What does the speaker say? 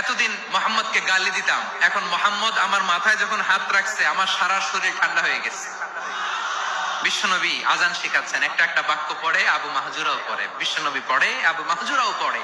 এতদিন মোহাম্মদকে গালি দিতাম। এখন মোহাম্মদ আমার মাথায় যখন হাত রাখছে, আমার সারা শরীর ঠান্ডা হয়ে গেছে। বিশ্বনবী আজান শেখাচ্ছেন, একটা একটা বাক্য পড়ে, আবু মাহজুরাও পড়ে। বিশ্বনবী পড়ে, আবু মাহজুরাও পড়ে।